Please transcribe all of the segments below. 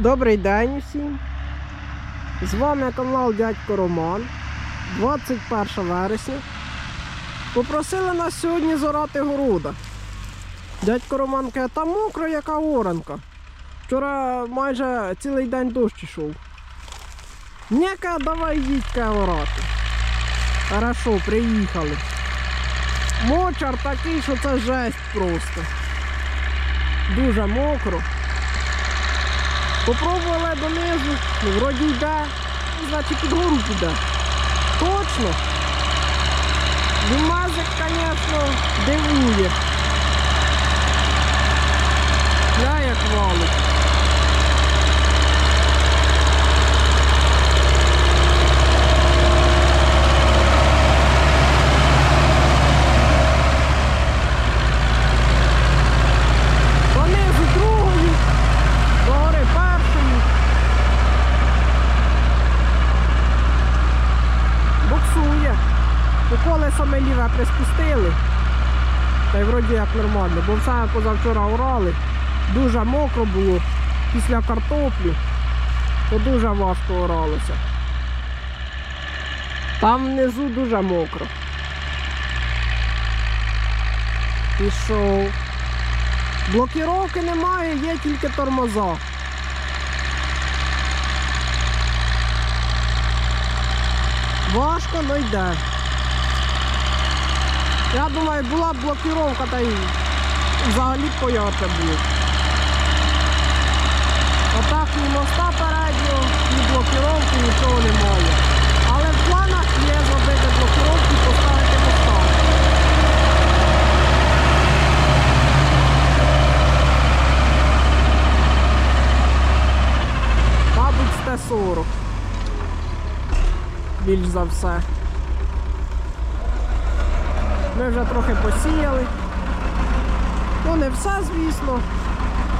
Добрий день усім. З вами канал Дядько Роман. 21 вересня. Попросили нас сьогодні зорати города. Дядько Роман каже, та мокро, яка оранка. Вчора майже цілий день дощ ішов. Ніка, давай їдь каже, орати. Хорошо, приїхали. Мочар такий, що це жесть просто. Дуже мокро. Попробували донизу, ну вроді йде, ну, значить під гору піде. Точно. Димазик, звісно, дивує. Я як валить. Донизу другою, догори першою. Буксує. У колесо ми ліве приспустили. Та й вроді як нормально, бо все позавчора орали. Дуже мокро було після картоплі, то дуже важко оралося. Там внизу дуже мокро. Пішов. Блокіровки немає, є тільки тормоза. Важко, но йде. Я думаю, була б блокіровка, та й взагалі б поярче було. Отак ні моста переднього, ні блокіровки, нічого немає. Але в планах є зробити блокіровку і поставити моста. Мабуть, з Т-40. Більш за все. Ми вже трохи посіяли. Ну, не все, звісно,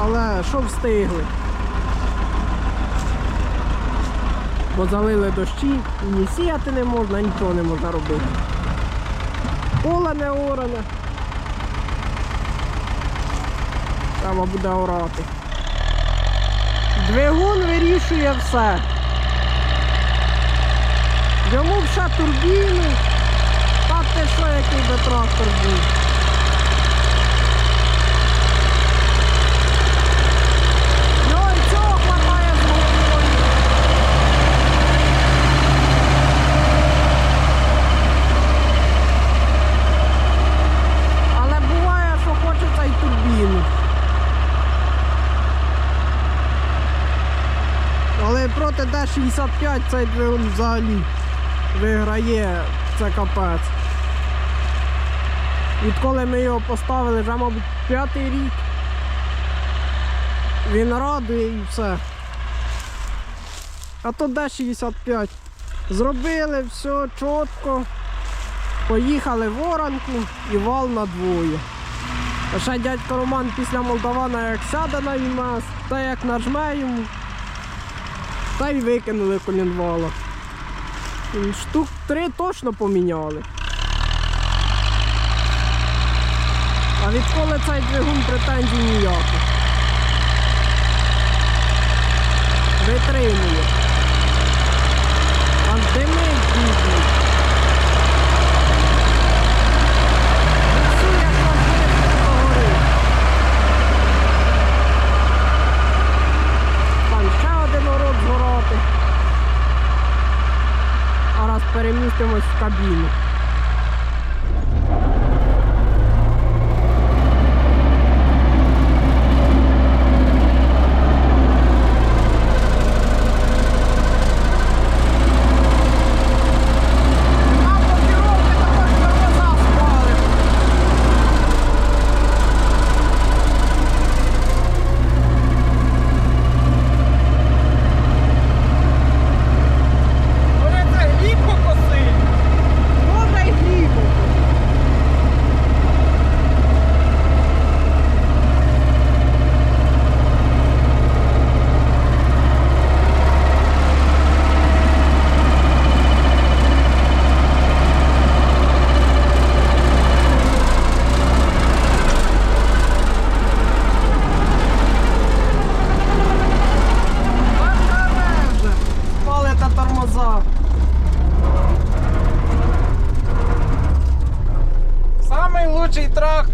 але що встигли. Бо залили дощі, і ні сіяти не можна, нічого не можна робити. Поле не оране. Треба буде орати. Двигун вирішує все. Йому ще турбіну. Та ти що, який би трактор був. Ну і цього хватає з головою. Але буває, що хочеться й турбіну. Але проти Д-65 цей двигун взагалі виграє це капець. Відколи ми його поставили, вже, мабуть, п'ятий рік. Він радує і все. А то Д-65. Зробили все чітко. Поїхали в оранку і вал на двоє. А ще дядько Роман після Молдавана як сяде на ЮМАС, та як нажме йому, та й викинули колінвала. Штук три точно поміняли. А відколи цей двигун претензій ніяких. Витримує.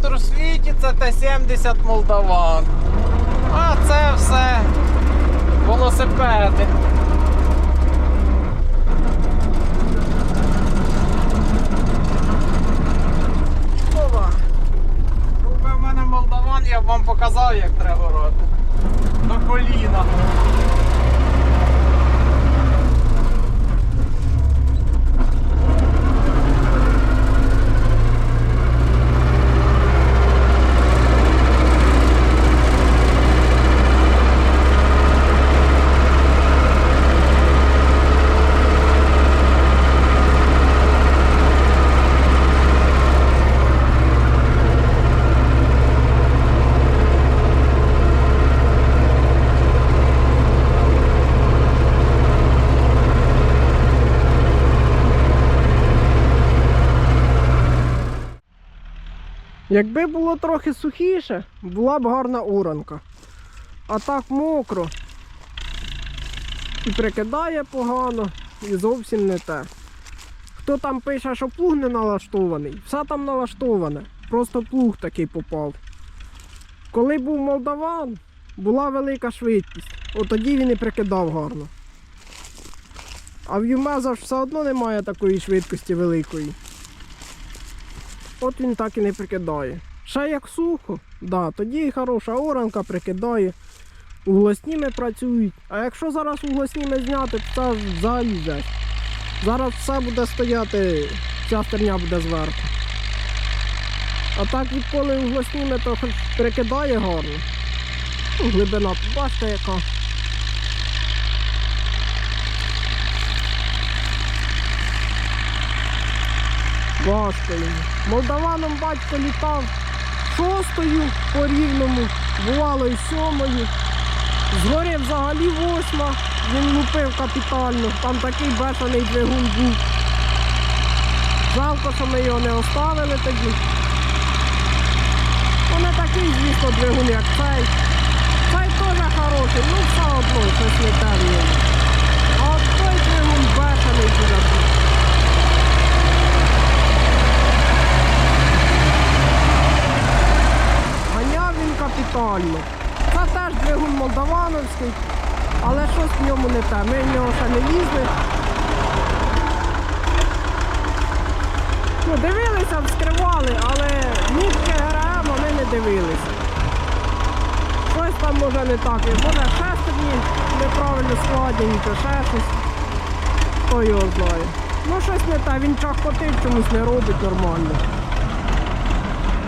МТ-70 Молдаван. А це все велосипеди. Ова. Якби в мене молдаван, я б вам показав, як треба робити. На коліна. Якби було трохи сухіше, була б гарна уранка. А так мокро. І прикидає погано, і зовсім не те. Хто там пише, що плуг не налаштований, все там налаштоване. Просто плуг такий попав. Коли був молдаван, була велика швидкість. От тоді він і прикидав гарно. А в Юмеза ж все одно немає такої швидкості великої. От він так і не прикидає. Ще як сухо, да, тоді хороша оранка прикидає. Углосніми працюють. А якщо зараз углосніми зняти, то це взагалі жесть. Зараз все буде стояти, ця стерня буде зверху. А так відколи углосніми, то прикидає гарно. Ну, Глибина, бачите яка. Важко. Молдаваном батько літав шостою по рівному, бувало і сьомою. Згорі взагалі восьма, він лупив капітально, там такий бешений двигун був. Жалко, що ми його не оставили тоді. Ну не такий, звісно, двигун, як цей. Цей теж хороший, ну все одно щось не в ньому. А от той двигун бешений буде був. Ганяв він капітально. Це теж двигун молдавановський, але щось в ньому не те. Ми в нього ще не лізли. Ну, дивилися, вскривали, але нітки ГРМ ми не дивилися. Щось там може не так. Може шестерні неправильно складені, чи ще щось. Хто його знає. Ну щось не те, він чахкотив чомусь не робить нормально.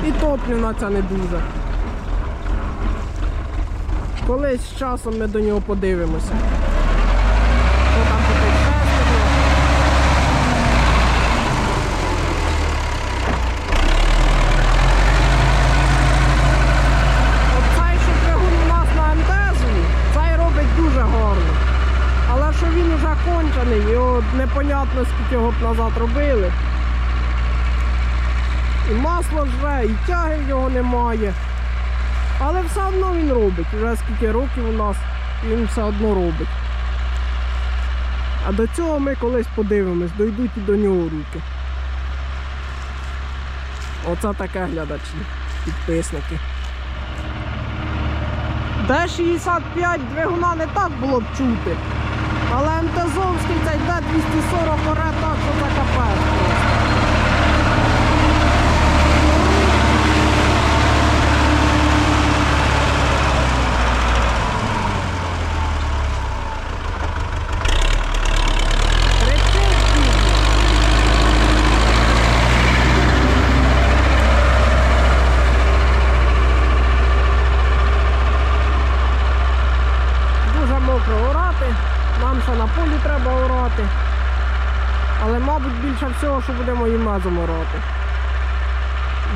І топлівна ця не. Колись з часом ми до нього подивимося. Непонятно скільки його б назад робили. І масло жре, і тяги в нього немає. Але все одно він робить. Вже скільки років у нас він все одно робить. А до цього ми колись подивимось, дойдуть і до нього руки. Оце таке глядачі, підписники. Д-65 двигуна не так було б чути. Але МТЗовський цей Д-240 оре так, що це капець просто. Кричить бідно. Дуже мокро орати, нам ще на полі треба орати. Але, мабуть, більше всього, мезом орати.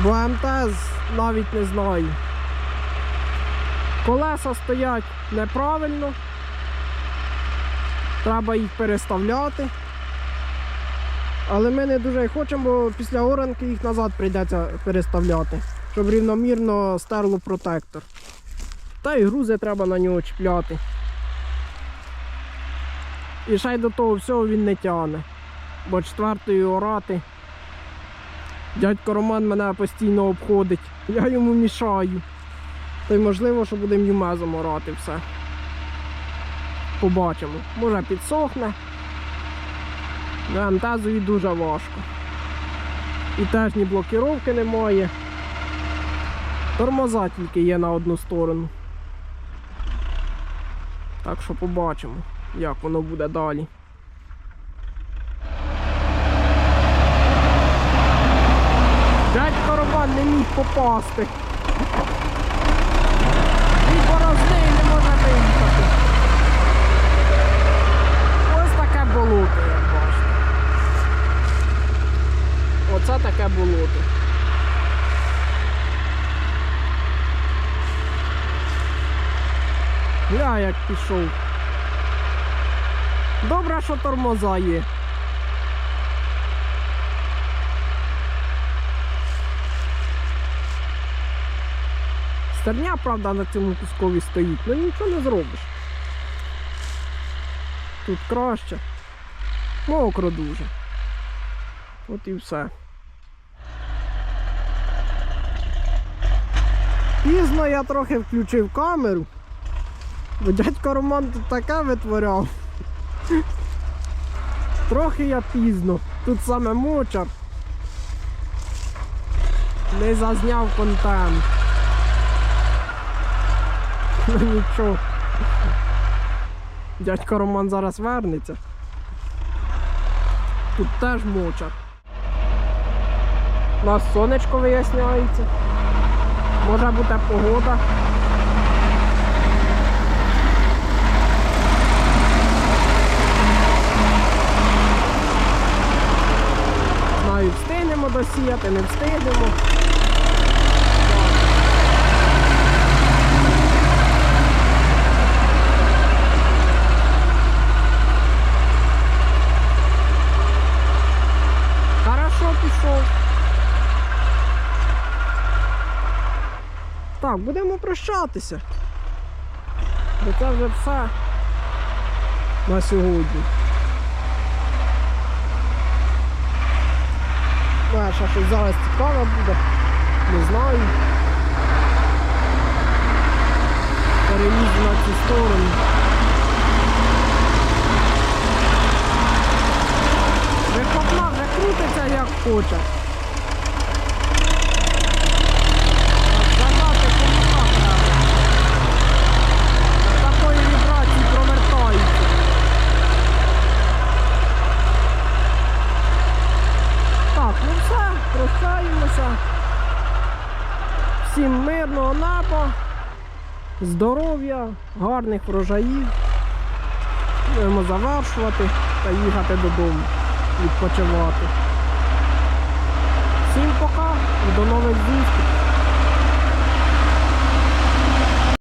Бо МТЗ навіть не знаю. Колеса стоять неправильно. Треба їх переставляти. Але ми не дуже хочемо, бо після оранки їх назад прийдеться переставляти, щоб рівномірно стерло протектор. Та й грузи треба на нього чіпляти. І ще й до того всього він не тягне. Бо четвертою орати Дядько Роман мене постійно обходить. Я йому мішаю. То й можливо, що будемо юмезом орати все. Побачимо. Може підсохне. На МТЗові дуже важко. І теж ні блокіровки немає. Тормоза тільки є на одну сторону. Так що побачимо, як воно буде далі. Дядько Роман не міг попасти. Він борозни і не може виїхати. Ось таке болото, як бачите. Оце таке болото. Гля, як пішов. Добре, що тормоза є. Стерня, правда, на цьому кускові стоїть, ну нічого не зробиш. Тут краще. Мокро дуже. От і все. Пізно я трохи включив камеру. Бо дядько Роман тут таке витворяв. Трохи я пізно. Тут саме мочар. Не зазняв контент. Ну нічого. Дядько Роман зараз вернеться. Тут теж мочар. У нас сонечко виясняється. Може бути погода. Знаю, встигнемо досіяти, не встигнемо. Хорошо пішов. Так, будемо прощатися. Бо це вже все на сьогодні. Знаєш, а що зараз цікаве буде, не знаю. Перелізу на цю сторону. Вихлопна вже крутиться як хоче. Задати комука треба. Такої вібрації провертається. Так, ну все, прощаємося. Всім мирного неба, здоров'я, гарних врожаїв. Будемо завершувати та їхати додому, відпочивати. Всім пока до нових зустрічей.